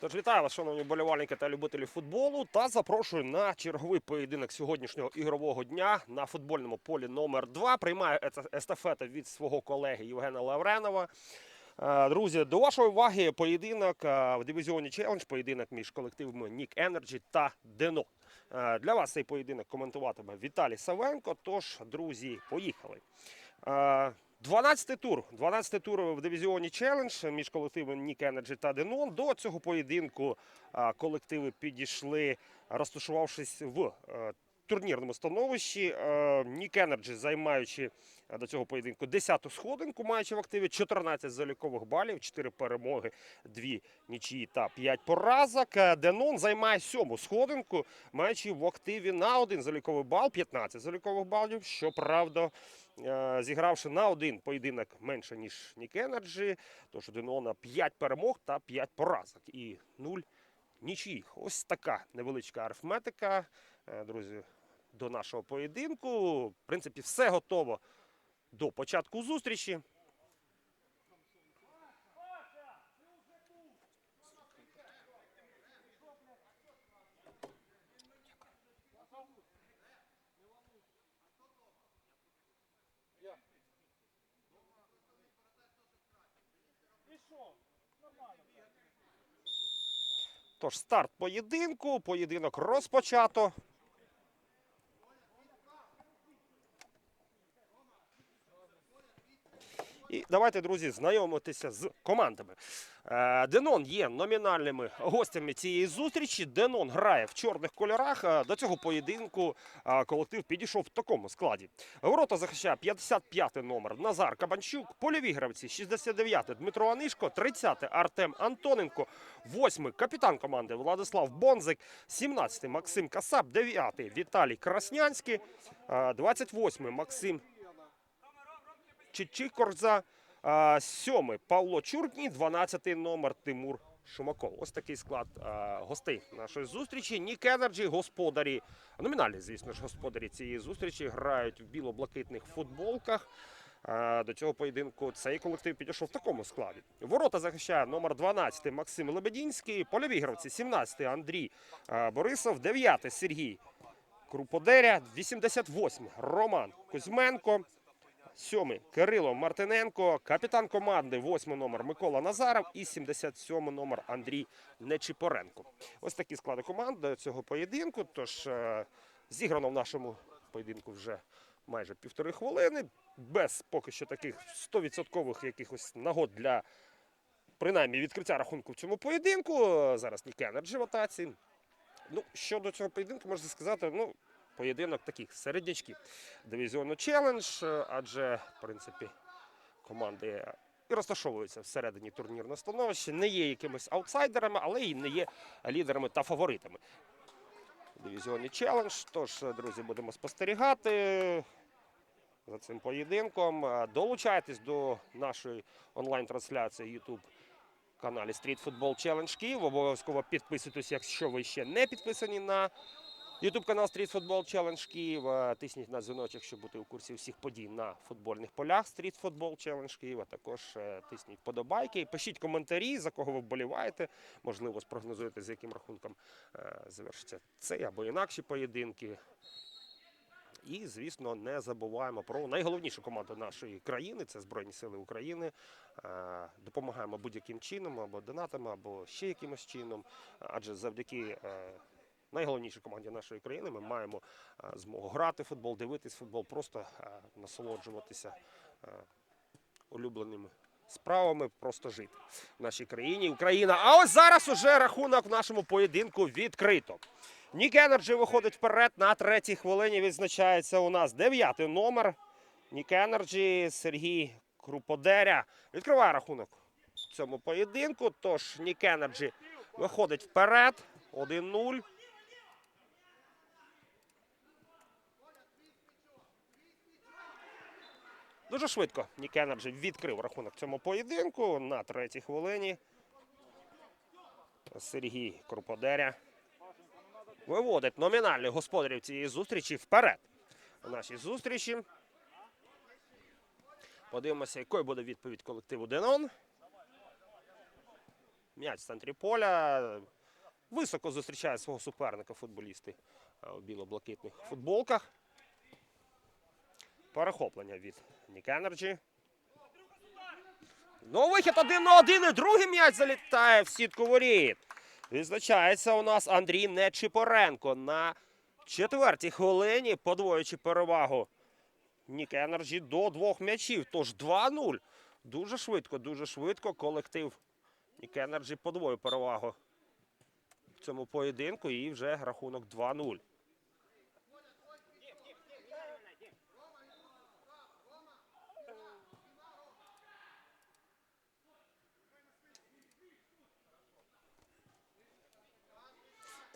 Тож вітаю вас, шановні вболівальники та любителі футболу. Та запрошую на черговий поєдинок сьогоднішнього ігрового дня на футбольному полі номер 2 Приймаю естафету від свого колеги Євгена Лавренова. Е, Друзі, до вашої уваги поєдинок е, в дивізіоні челендж, поєдинок між колективами Нік Енерджі та Дено. Е, Для вас цей поєдинок коментуватиме Віталій Савенко. Тож, друзі, поїхали. Е, 12 тур. 12 тур в дивізіоні челендж між колективами Нік Енерджі та Денон. До цього поєдинку колективи підійшли, розташувавшись в е, турнірному становищі. Е, Нік Енерджі, займаючи до цього поєдинку 10-ту сходинку, маючи в активі 14 залікових балів, 4 перемоги, 2 нічиї та 5 поразок. Е, Денон займає сьому сходинку, маючи в активі на один заліковий бал, 15 залікових балів. Щоправда, е, зігравши на один поєдинок менше, ніж Нік Енерджі, тож Денона 5 перемог та 5 поразок і 0 нічиїх. Ось така невеличка арифметика, е, друзі, до нашого поєдинку. В принципі, все готово до початку зустрічі. Тож старт поєдинку, поєдинок розпочато. Давайте, друзі, знайомитися з командами. Е, Денон є номінальними гостями цієї зустрічі. Денон грає в чорних кольорах. Е, До цього поєдинку е, колектив підійшов в такому складі. Ворота захищає 55-й номер Назар Кабанчук, польові гравці 69-й Дмитро Анишко, 30-й Артем Антоненко, 8-й капітан команди Владислав Бонзик, 17-й Максим Касап, 9-й Віталій Краснянський, е, 28-й Максим Чичикорза, сьомий Павло Чуркні, 12 номер Тимур Шумаков. Ось такий склад гостей нашої зустрічі. Нік Енерджі, господарі, номінальні, звісно ж, господарі цієї зустрічі грають в біло-блакитних футболках. До цього поєдинку цей колектив підійшов в такому складі. Ворота захищає номер 12 Максим Лебедінський, польові гравці 17 Андрій Борисов, 9 Сергій Круподеря, 88 Роман Кузьменко. Сьомий Кирило Мартиненко, капітан команди, восьмий номер Микола Назаров і 77 номер Андрій Нечіпоренко. Ось такі склади команд до цього поєдинку. Тож е, зіграно в нашому поєдинку вже майже півтори хвилини, без поки що таких 100% якихось нагод для принаймні відкриття рахунку в цьому поєдинку. Зараз Нік Енерджі в атаці. Ну, щодо цього поєдинку, можна сказати, ну, поєдинок таких середнячків дивізіону челендж, адже в принципі команди і розташовуються всередині турнірного становища, не є якимись аутсайдерами, але й не є лідерами та фаворитами. в Дивізіоні челендж. Тож, друзі, будемо спостерігати за цим поєдинком. Долучайтесь до нашої онлайн-трансляції YouTube каналі Street Football Challenge Київ. Обов'язково підписуйтесь, якщо ви ще не підписані на Ютуб канал Street Football Challenge Київ. Тисніть на дзвіночок, щоб бути у курсі всіх подій на футбольних полях Street Football Challenge Київ. Також е, тисніть вподобайки. Пишіть коментарі, за кого ви вболіваєте. Можливо, спрогнозуєте, з яким рахунком е, завершиться цей або інакші поєдинки. І, звісно, не забуваємо про найголовнішу команду нашої країни це Збройні Сили України. Е, Допомагаємо будь-яким чином, або донатами, або ще якимось чином. Адже завдяки найголовнішій команді нашої країни ми маємо е, змогу грати в футбол, дивитись футбол, просто е, насолоджуватися е, улюбленими справами, просто жити в нашій країні. Україна. А ось зараз уже рахунок в нашому поєдинку відкрито. Нік Енерджі виходить вперед на третій хвилині. Відзначається у нас дев'ятий номер. Нік Енерджі Сергій Круподеря відкриває рахунок в цьому поєдинку. Тож Нік Енерджі виходить вперед. 1-0. Дуже швидко Нік Енерджі відкрив рахунок цьому поєдинку на третій хвилині. Сергій Круподеря виводить номінальних господарів цієї зустрічі вперед. У нашій зустрічі. Подивимося, якою буде відповідь колективу Денон. М'яч в центрі поля. Високо зустрічає свого суперника футболісти е, у біло-блакитних футболках. Перехоплення від Нік Енерджі. Ну, вихід один на один, і другий м'яч залітає в сітку воріт. Відзначається у нас Андрій Нечипоренко на четвертій хвилині, подвоюючи перевагу Нік Енерджі до двох м'ячів. Тож 2-0. Дуже швидко, дуже швидко. Колектив Нік Енерджі подвоює перевагу в цьому поєдинку і вже рахунок 2-0.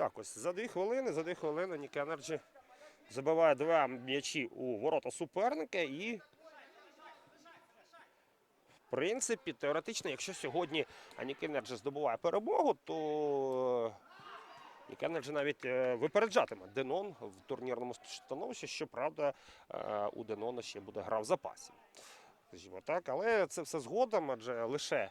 Так, ось за дві хвилини, за дві хвилини Нік Енерджі забиває два м'ячі у ворота суперника і. В принципі, теоретично, якщо сьогодні Енерджі здобуває перемогу, то Енерджі навіть е, випереджатиме Денон в турнірному становищі. Щоправда, е, у Денона ще буде гра в запасі. Скажімо так, але це все згодом, адже лише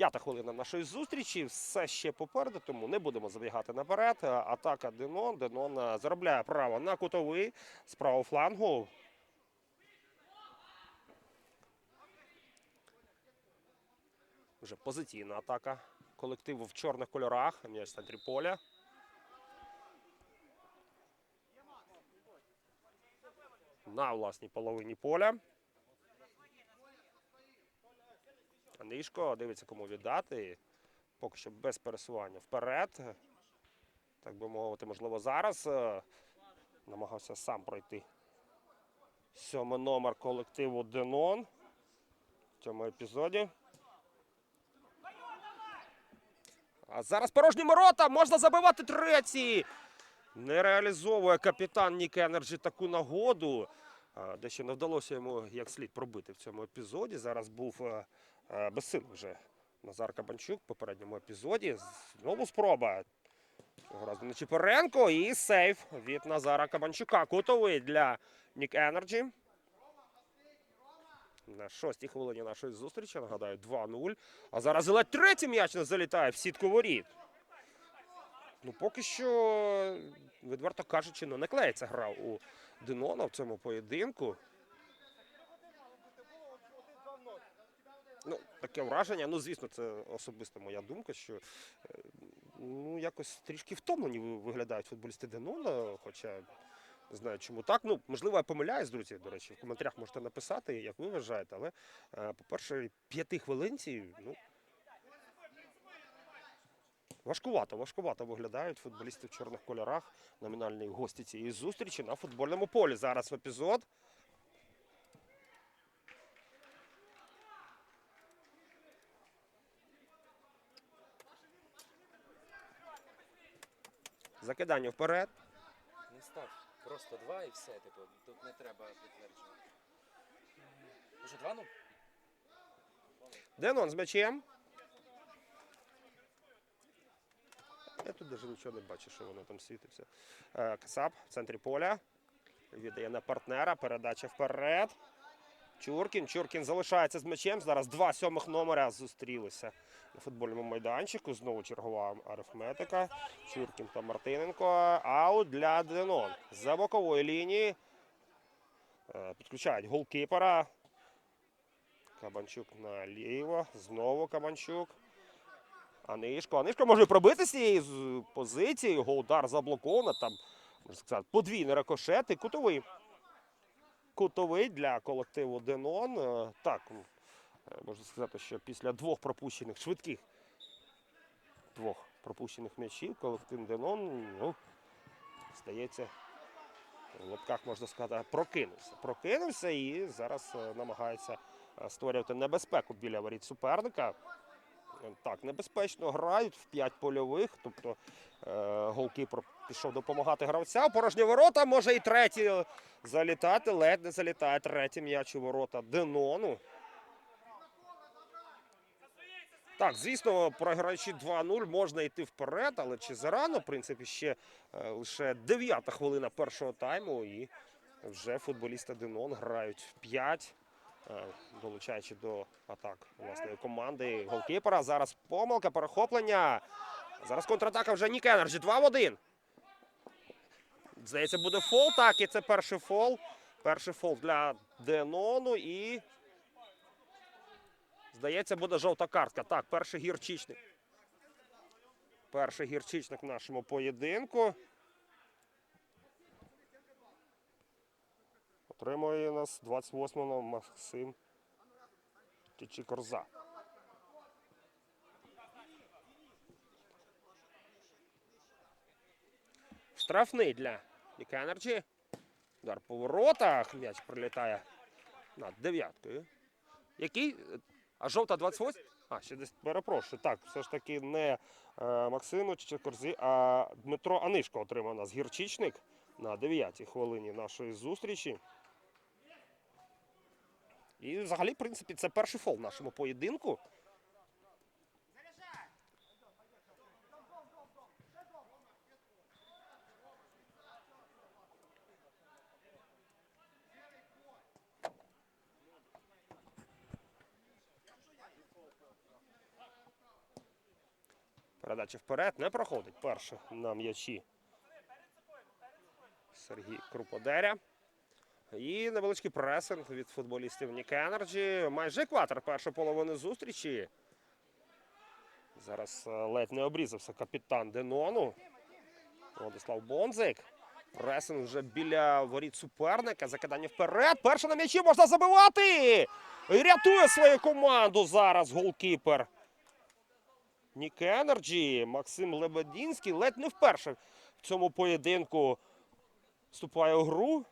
п'ята хвилина нашої зустрічі, все ще попереду, тому не будемо забігати наперед. Е, Атака Денон. Денон е, заробляє право на кутовий з правого флангу. Вже позиційна атака колективу в чорних кольорах. М'яч в центрі поля. На власній половині поля. Нишко дивиться, кому віддати. Поки що без пересування вперед. Так би мовити, можливо, зараз е, намагався сам пройти. Сьомий номер колективу Денон в цьому епізоді. А зараз порожні ворота, можна забивати третій. Не реалізовує капітан Нік Енерджі таку нагоду. Дещо не вдалося йому як слід пробити в цьому епізоді. Зараз був е, безсилий вже Назар Кабанчук в попередньому епізоді. Знову спроба. Цього разу Нечипоренко і сейф від Назара Кабанчука. Кутовий для Нік Енерджі. На шостій хвилині нашої зустрічі, нагадаю, 2-0. А зараз ледь третій м'яч не залітає в сітку воріт. Ну, поки що, відверто кажучи, ну, не клеїться гра у Динона в цьому поєдинку. Ну, таке враження. Ну, звісно, це особиста моя думка, що е, ну, якось трішки втомлені виглядають футболісти Денона, хоча не знаю, чому так. Ну, можливо, я помиляюсь, друзі. До речі, в коментарях можете написати, як ви вважаєте. Але, е, по-перше, п'яти хвилинці, ну. Важкувато, важкувато виглядають футболісти в чорних кольорах. Номінальні гості цієї зустрічі на футбольному полі. Зараз в епізод. Закидання вперед. Не став. Просто два і все. Типу, тут не треба підтверджувати. Уже два ну? Денон з м'ячем. Я тут навіть нічого не бачу, що воно там світиться. Е, Касап в центрі поля. Віддає на партнера. Передача вперед. Чуркін. Чуркін залишається з м'ячем. Зараз два сьомих номера зустрілися на футбольному майданчику. Знову чергова арифметика. Чуркін та Мартиненко. Аут для Денон. За бокової лінії. Е, Підключають голкіпера. Кабанчук наліво. Знову Кабанчук. Анишко. Анишко може пробити з цієї позиції. Його удар заблоковано. Там, можна сказати, подвійний рикошет і кутовий. Кутовий для колективу Денон. Е, Так, е, можна сказати, що після двох пропущених швидких двох пропущених м'ячів колектив Денон, ну, здається, в лапках можна сказати, прокинувся. Прокинувся і зараз е, намагається створювати небезпеку біля воріт суперника. Так, небезпечно грають в п'ять польових, тобто е, голкіпер пішов допомагати гравцям. Порожні ворота може і третій залітати. Ледь не залітає третій м'яч у ворота Денону. Так, звісно, програючи 2-0, можна йти вперед, але чи зарано, в принципі, ще е, лише дев'ята хвилина першого тайму, і вже футболісти Денон грають 5 е, долучаючи до атак власної команди голкіпера. Зараз помилка, перехоплення. Зараз контратака вже Нік Енерджі. 2 в 1. Здається, буде фол. Так, і це перший фол. Перший фол для Денону і. Здається, буде жовта картка. Так, перший гірчичник. Перший гірчичник в нашому поєдинку. Отримує нас 28-го Максим Тічікорза. Штрафний для Нік Енерджі. Удар по воротах. М'яч прилітає над дев'яткою. Який? А жовта 28? А, ще десь перепрошую. Так, все ж таки не е, Максиму Чикорзі, а Дмитро Анишко отримав нас гірчичник на 9-й хвилині нашої зустрічі. І взагалі, в принципі, це перший фол в нашому поєдинку. Передача вперед не проходить. Перший на м'ячі Сергій Круподеря. І невеличкий пресинг від футболістів Нік Енерджі. Майже екватор першої половини зустрічі. Зараз е, ледь не обрізався капітан Денону. Владислав Бонзик. Пресинг вже біля воріт суперника. Закидання вперед. Перше на м'ячі можна забивати. І рятує свою команду зараз голкіпер. Нік Енерджі. Максим Лебедінський ледь не вперше в цьому поєдинку вступає у гру.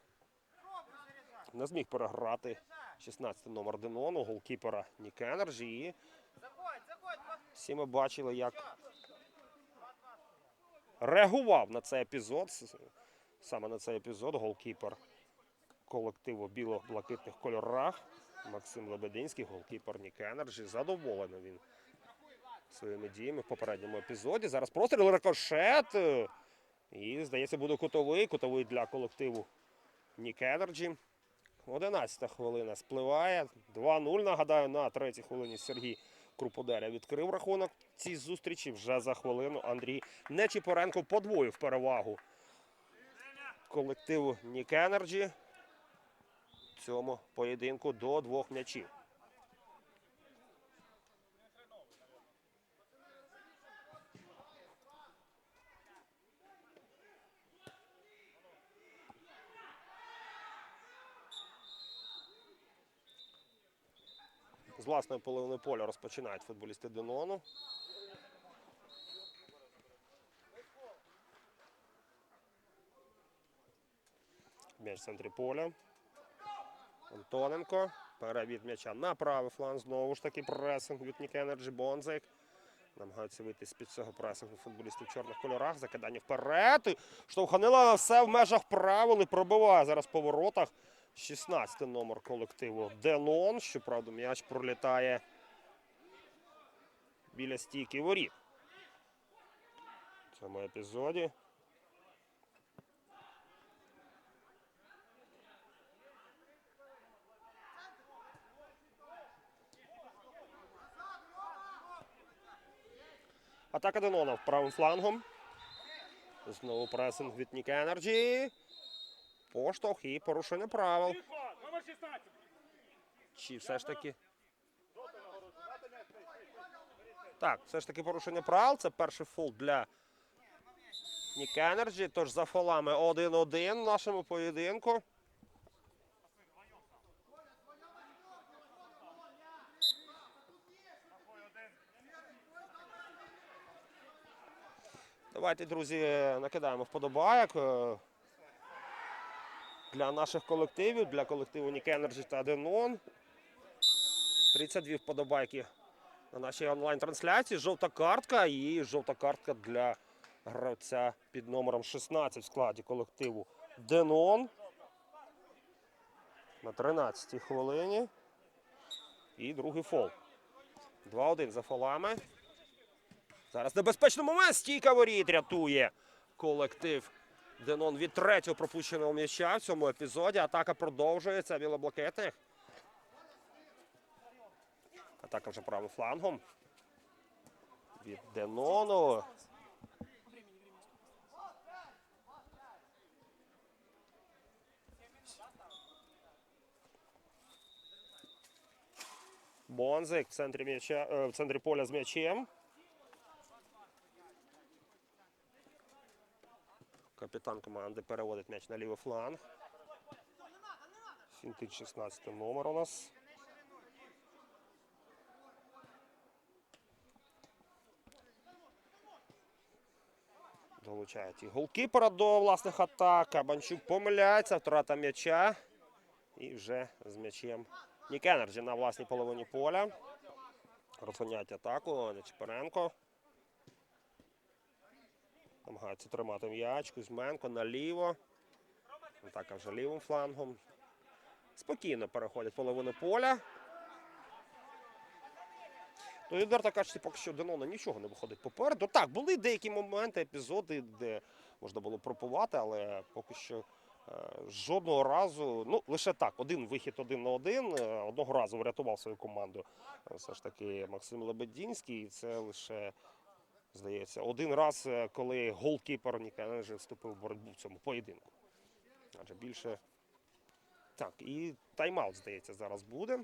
Не зміг переграти 16 номер Денону, голкіпера Нік Енерджі. Всі ми бачили, як реагував на цей епізод. Саме на цей епізод голкіпер колективу біло-блакитних кольорах. Максим Лебединський, голкіпер Нік Енерджі. Задоволений він своїми діями в попередньому епізоді. Зараз простріл рикошет. І, здається, буде кутовий. Кутовий для колективу Нік Енерджі. 11 хвилина спливає. 2-0. Нагадаю, на третій хвилині Сергій Круподеря відкрив рахунок цій зустрічі. Вже за хвилину Андрій Нечіпоренко подвоїв перевагу колективу Нік Енерджі в цьому поєдинку до двох м'ячів. Власної половини поля розпочинають футболісти Денону. М'яч в центрі поля. Антоненко. Перевід м'яча на правий фланг. Знову ж таки пресинг від Нік Бонзик. Намагаються вийти з-під цього пресингу футболістів в чорних кольорах. Закидання вперед. Штовханила все в межах правил і пробиває зараз по воротах. 16 номер колективу Денон. Щоправда, м'яч пролітає біля стійки воріт. В цьому епізоді. Атака Денона правим флангом. Знову пресинг від Нік. Поштовх і порушення правил. Чи все ж таки. Так, все ж таки порушення правил. Це перший фол для Нік Енерджі. Тож за фолами 1-1 в нашому поєдинку. Давайте, друзі, накидаємо вподобайок для наших колективів, для колективу Нік Енерджі та Денон. 32 вподобайки на нашій онлайн-трансляції. Жовта картка і жовта картка для гравця під номером 16 в складі колективу Денон. На 13-й хвилині. І другий фол. 2-1 за фолами. Зараз небезпечний момент. Стійка воріт рятує колектив Денон від третього пропущеного м'яча в цьому епізоді. Атака продовжується білоблакитних. Атака вже правим флангом. Від Денону. Бонзик в центрі, м'яча, е, в центрі поля з м'ячем. Капітан команди переводить м'яч на лівий фланг. Фінтить 16 номер у нас. Долучають і голкіпера до власних атак. Кабанчук помиляється, втрата м'яча. І вже з м'ячем Нік Енерджі на власній половині поля. Розганяють атаку. Нечіпоренко. Намагається тримати м'яч. Кузьменко наліво. Атака вже лівим флангом. Спокійно переходять половину поля. Ну, відверто кажучи, поки що Денона нічого не виходить попереду. Так, були деякі моменти, епізоди, де можна було пропувати, але поки що е, жодного разу, ну лише так, один вихід один на один. е, Одного разу врятував свою команду. е, Все ж таки Максим Лебедінський. І це лише, здається, один раз, е, коли голкіпер Нікене вступив в боротьбу в цьому поєдинку. Адже більше. Так, і тайм-аут, здається, зараз буде.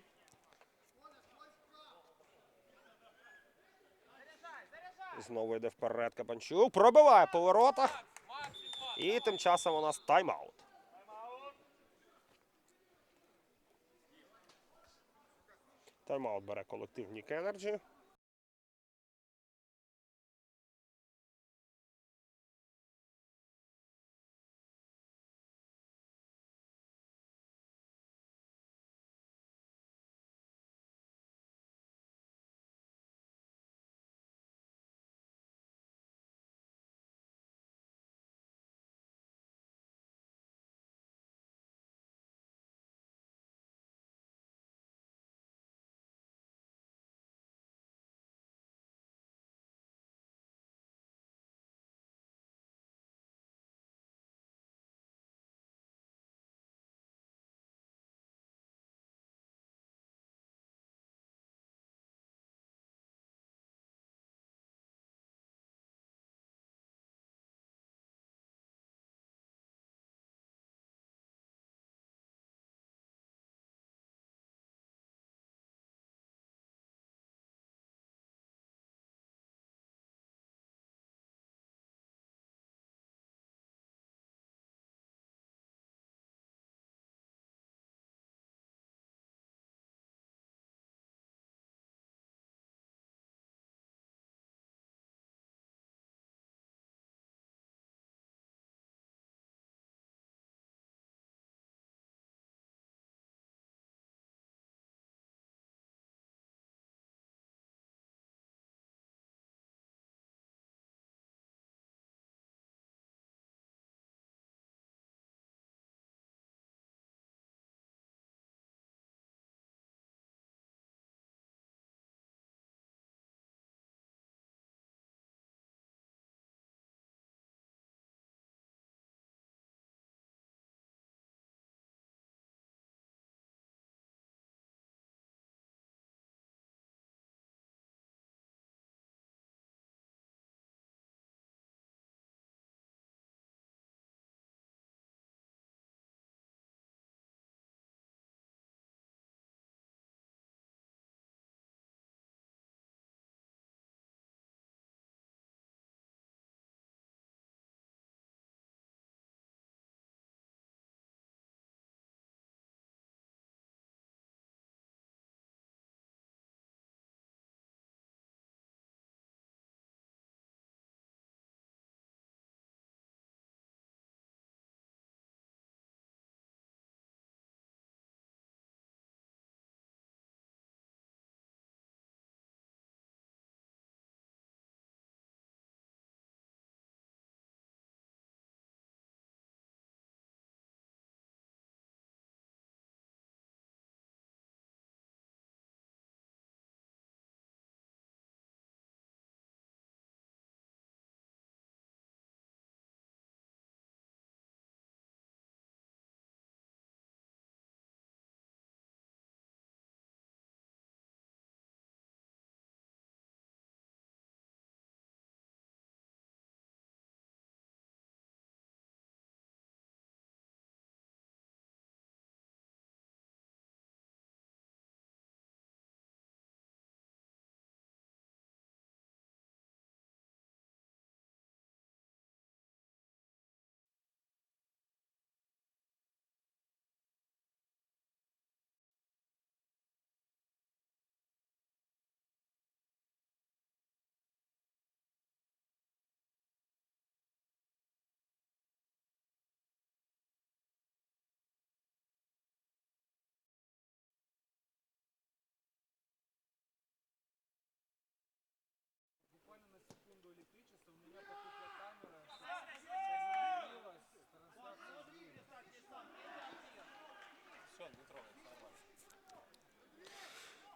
Знову йде вперед Кабанчук. Пробиває по воротах. І тим часом у нас тайм-аут. Тайм-аут бере колектив Нік Енерджі.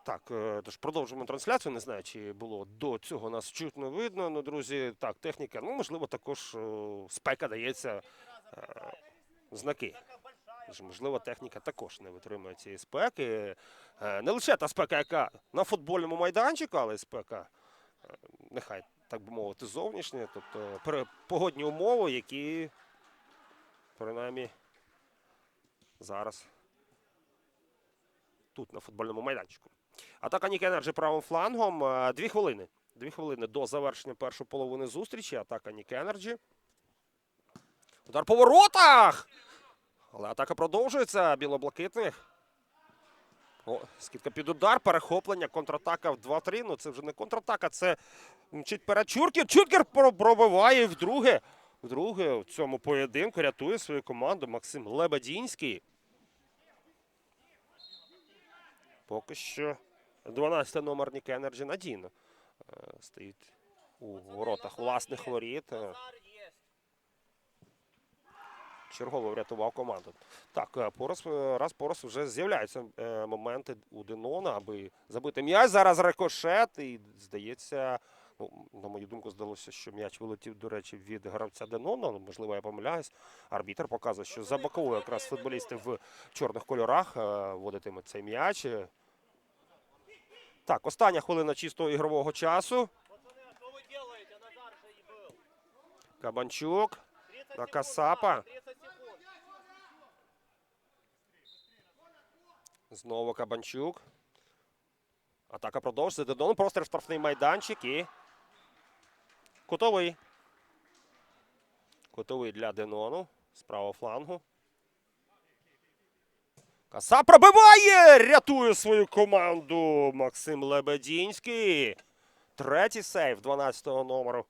Так, е, тож продовжуємо трансляцію. Не знаю, чи було до цього нас чутно видно. Ну, друзі, так, техніка. Ну, можливо, також е, спека дається е, знаки. Можливо, техніка також не витримує цієї спеки. Не лише та спека, яка на футбольному майданчику, але й спека, нехай так би мовити, зовнішня, тобто погодні умови, які принаймні зараз тут, на футбольному майданчику. Атака Нік Енерджі правим флангом. Е, Дві хвилини. Дві хвилини до завершення першої половини зустрічі. Атака Нік Енерджі. Удар по воротах! Але атака продовжується білоблакитних. О, скидка під удар, перехоплення, контратака в 2-3. Ну це вже не контратака, це мчить перед. Чуркір про- пробиває вдруге. Вдруге в цьому поєдинку рятує свою команду Максим Лебедінський. Поки що 12 номер Нік Енерджі надійно е, стоїть у воротах власних воріт. Е, Чергово врятував команду. Так, е, Порос, е, раз Порос вже з'являються моменти у Денона, аби забити м'яч. Зараз рикошет. І здається, ну, на мою думку, здалося, що м'яч вилетів, до речі, від гравця Денона. Ну, Можливо, я помиляюсь. Арбітр показує, що за боковою якраз футболісти в чорних кольорах водитимуть цей м'яч. Е, Так, остання хвилина чистого ігрового часу. Пацаны, что вы делаете? Назар же и был. Кабанчук. 30 На секунд, Касапа. Назар, 30 секунд. Знову Кабанчук. Атака продовжується. Дедон простір в штрафний майданчик і. Кутовий. Кутовий для Денону. З правого флангу. Каса пробиває! Рятує свою команду Максим Лебедінський. Третій сейв 12-го номеру.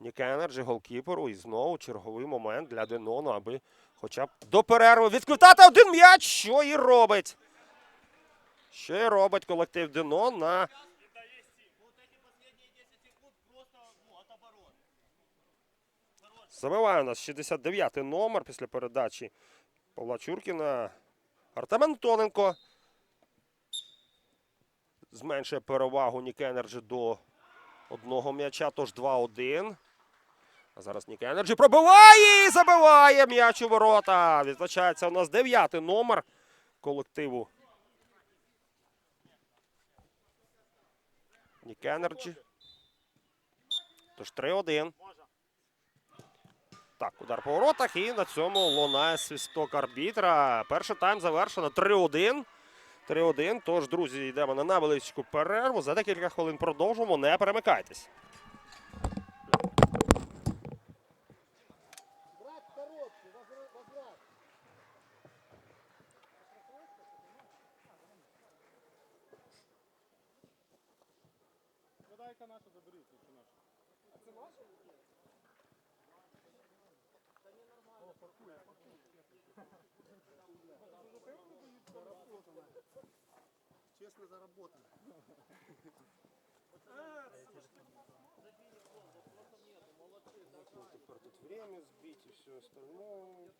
Нік Енерджі голкіперу. І знову черговий момент для Денону, аби хоча б до перерви відквитати один м'яч, що і робить. Що і робить колектив Денон на Вот эти последние 10 секунд просто от оборот. Забиває у нас 69-й номер після передачі Павла Чуркіна. Артем Антоненко зменшує перевагу Нік Енерджі до одного м'яча, тож 2-1. А зараз Нік Енерджі пробиває і забиває м'яч у ворота. Відзначається у нас 9-й номер колективу. Нік Енерджі. Тож 3-1. Так, удар по воротах і на цьому лунає свісток арбітра. Перший тайм завершено 3-1. 3-1. Тож, друзі, йдемо на невеличку перерву. За декілька хвилин продовжимо. Не перемикайтесь. Честно заработано. Тепер тут время збить і все остальное.